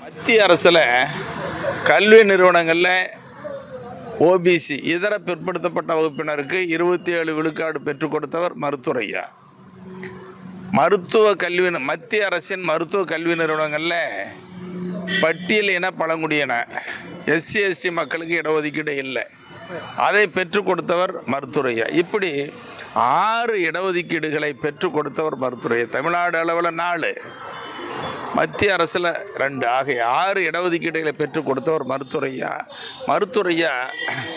மத்திய அரசில் கல்வி நிறுவனங்களில் ஓபிசி இதர பிற்படுத்தப்பட்ட வகுப்பினருக்கு இருபத்தி ஏழு விழுக்காடு பெற்றுக் கொடுத்தவர் மருத்துவரையா மருத்துவ கல்வி மத்திய அரசின் மருத்துவ கல்வி நிறுவனங்களில் பட்டியல் இன பழங்குடியின எஸ்சி எஸ்டி மக்களுக்கு இடஒதுக்கீடு இல்லை. அதை பெற்றுக் கொடுத்தவர் மருத்துவரையா இப்படி ஆறு இடஒதுக்கீடுகளை பெற்றுக் கொடுத்தவர் மருத்துவரையா தமிழ்நாடு அளவில் நாலு. மத்திய அரசில் ரெண்டு. ஆகிய ஆறு இடஒதுக்கீடுகளை பெற்றுக் கொடுத்தவர் மருத்துவரையா? மருத்துவரையா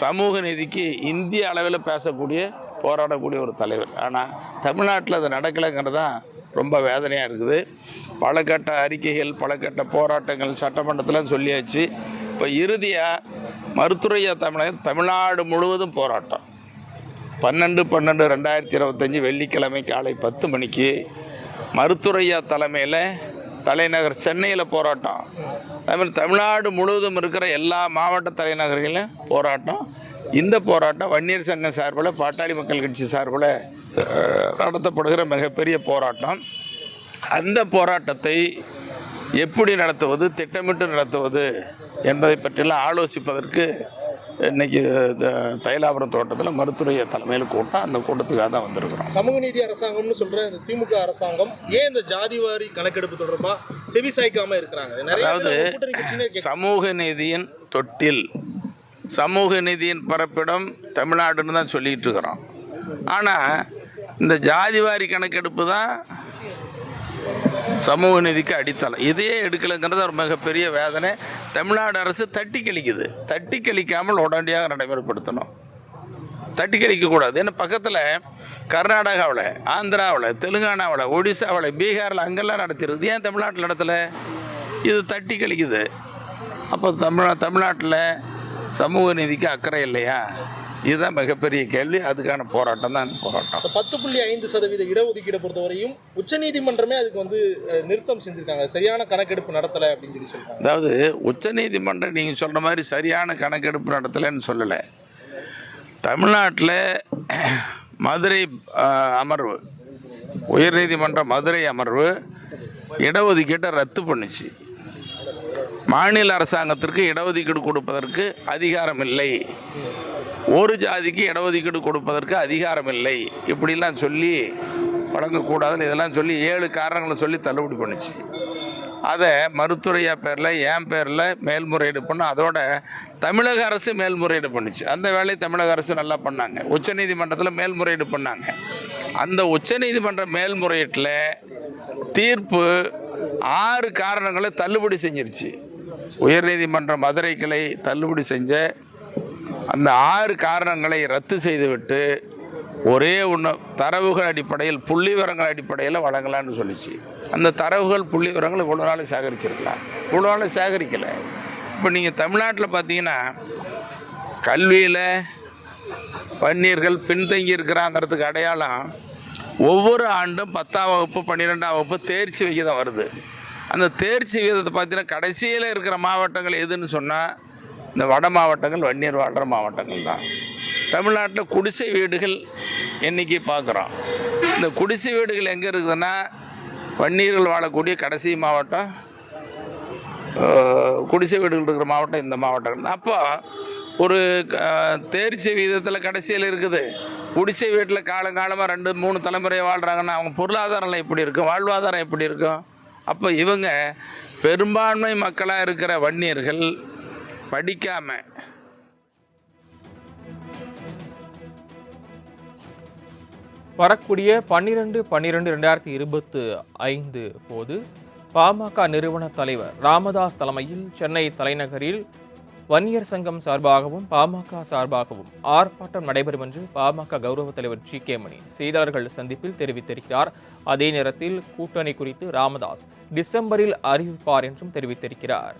சமூக நீதிக்கு இந்திய அளவில் பேசக்கூடிய போராடக்கூடிய ஒரு தலைவர். ஆனால் தமிழ்நாட்டில் அது நடக்கலைங்கிறது தான் ரொம்ப வேதனையாக இருக்குது. பல கட்ட அறிக்கைகள் பல கட்ட போராட்டங்கள் சட்டமன்றத்தில் சொல்லியாச்சு. இப்போ இறுதியாக மருத்துவரையா தமிழகம் தமிழ்நாடு முழுவதும் போராட்டம். பன்னெண்டு பன்னெண்டு ரெண்டாயிரத்தி இருபத்தஞ்சி வெள்ளிக்கிழமை காலை பத்து மணிக்கு மருத்துவரையா தலைமையில் தலைநகர் சென்னையில் போராட்டம். அதுமாதிரி தமிழ்நாடு முழுவதும் இருக்கிற எல்லா மாவட்ட தலைநகர்களிலும் போராட்டம். இந்த போராட்டம் வன்னியர் சங்கம் சார்பில் பாட்டாளி மக்கள் கட்சி சார்பில் நடத்தப்படுகிற மிகப்பெரிய போராட்டம். அந்த போராட்டத்தை எப்படி நடத்துவது திட்டமிட்டு நடத்துவது என்பதை பற்றியெல்லாம் ஆலோசிப்பதற்கு இன்னைக்கு தைலாபுரம் தோட்டத்தில் மருத்துவரைய தலைமையில் கூட்டம் அந்த கூட்டத்துக்காக தான் வந்திருக்கிறோம் சமூக நீதி அரசாங்கம்னு சொல்ற இந்த திமுக அரசாங்கம் ஏன் இந்த ஜாதிவாரி கணக்கெடுப்பு தொடர்பா செவி சாய்க்காம இருக்கிறாங்க அதாவது. சமூக நீதியின் தொட்டில் சமூக நீதியின் பரப்பிடம் தமிழ்நாடுன்னு தான் சொல்லிகிட்டு இருக்கிறோம் ஆனால் இந்த ஜாதிவாரி கணக்கெடுப்பு தான் சமூக நீதிக்கு அடித்தளம். இதையே எடுக்கலைங்கிறது ஒரு மிகப்பெரிய வேதனை. தமிழ்நாடு அரசு தட்டி கழிக்குது. தட்டி கழிக்காமல் உடனடியாக நடைமுறைப்படுத்தணும். தட்டி கழிக்கக்கூடாது. ஏன்னா பக்கத்தில் கர்நாடகாவில் ஆந்திராவில் தெலுங்கானாவில் ஒடிசாவில் பீகாரில் அங்கெல்லாம் நடத்திடுது ஏன் தமிழ்நாட்டில் நடத்தலை? இது தட்டி கழிக்குது. அப்போ தமிழ் தமிழ்நாட்டில் சமூக நீதிக்கு அக்கறை இல்லையா? இதுதான் மிகப்பெரிய கேள்வி. அதுக்கான போராட்டம் தான் இந்த போராட்டம். பத்து புள்ளி ஐந்து சதவீத இடஒதுக்கீடை பொறுத்தவரையும் உச்சநீதிமன்றமே அதுக்கு வந்து நிறுத்தம் செஞ்சிருக்காங்க. சரியான கணக்கெடுப்பு நடத்தலை அப்படின்னு சொல்லி சொல்றாங்க. அதாவது உச்சநீதிமன்றம் நீங்கள் சொல்கிற மாதிரி சரியான கணக்கெடுப்பு நடத்தலைன்னு சொல்லலை. தமிழ்நாட்டில் மதுரை அமர்வு உயர்நீதிமன்ற மதுரை அமர்வு இடஒதுக்கீட்டை ரத்து பண்ணுச்சு. மாநில அரசாங்கத்திற்கு இடஒதுக்கீடு கொடுப்பதற்கு அதிகாரம் இல்லை. ஒரு ஜாதிக்கு இடஒதுக்கீடு கொடுப்பதற்கு அதிகாரம் இல்லை இப்படிலாம் சொல்லி வழங்கக்கூடாதுன்னு இதெல்லாம் சொல்லி ஏழு காரணங்களை சொல்லி தள்ளுபடி பண்ணுச்சு. அதை மருத்துவரையா பேரில் என் பேரில் மேல்முறையீடு பண்ண அதோட தமிழக அரசு மேல்முறையீடு பண்ணுச்சு. அந்த வேலையை தமிழக அரசு நல்லா பண்ணாங்க. உச்சநீதிமன்றத்தில் மேல்முறையீடு பண்ணாங்க. அந்த உச்சநீதிமன்ற மேல்முறையீட்டில் தீர்ப்பு ஆறு காரணங்களை தள்ளுபடி செஞ்சிருச்சு. உயர்நீதிமன்ற மதுரை கிளை தள்ளுபடி செஞ்ச அந்த ஆறு காரணங்களை ரத்து செய்துவிட்டு ஒரே ஒன்று தரவுகள் அடிப்படையில் புள்ளி விவரங்கள் அடிப்படையில் வழங்கலான்னு சொல்லிச்சு. அந்த தரவுகள் புள்ளி விவரங்கள் இவ்வளோ நாள் சேகரிச்சிருக்கலாம். இவ்வளோ நாள் சேகரிக்கலை. இப்போ நீங்கள் தமிழ்நாட்டில் பார்த்தீங்கன்னா கல்வியில் வன்னியர்கள் பின்தங்கி இருக்கிறாங்கிறதுக்கு அடையாளம் ஒவ்வொரு ஆண்டும் பத்தாம் வகுப்பு பன்னிரெண்டாம் வகுப்பு தேர்ச்சி விகிதம் வருது. அந்த தேர்ச்சி விகிதத்தை பார்த்தீங்கன்னா கடைசியில் இருக்கிற மாவட்டங்கள் எதுன்னு சொன்னால் இந்த வட மாவட்டங்கள் வன்னியர் வாழ்கிற மாவட்டங்கள் தான். தமிழ்நாட்டில் குடிசை வீடுகள் என்றைக்கு பார்க்குறோம்? இந்த குடிசை வீடுகள் எங்கே இருக்குதுன்னா வன்னியர்கள் வாழக்கூடிய கடைசி மாவட்டம் குடிசை வீடுகள் இருக்கிற மாவட்டம் இந்த மாவட்டம் அப்போ ஒரு தேர்ச்சி விகிதத்தில் கடைசியில் இருக்குது. குடிசை வீட்டில் காலங்காலமாக ரெண்டு மூணு தலைமுறையை வாழ்கிறாங்கன்னா அவங்க பொருளாதாரம்லாம் எப்படி இருக்கும்? வாழ்வாதாரம் எப்படி இருக்கும்? அப்போ இவங்க பெரும்பான்மை மக்களாக இருக்கிற வன்னியர்கள் படிக்காமல் வரக்கூடிய பன்னிரெண்டு பன்னிரெண்டு ரெண்டாயிரத்தி இருபத்து ஐந்து போது பாமக நிறுவன தலைவர் ராமதாஸ் தலைமையில் சென்னை தலைநகரில் வன்னியர் சங்கம் சார்பாகவும் பாமக சார்பாகவும் ஆர்ப்பாட்டம் நடைபெறும் என்று பாமக கௌரவ தலைவர் ஜி. கே. மணி செய்தியாளர்கள் சந்திப்பில் தெரிவித்திருக்கிறார். அதே நேரத்தில் கூட்டணி குறித்து ராமதாஸ் டிசம்பரில் அறிவிப்பார் என்றும் தெரிவித்திருக்கிறார்.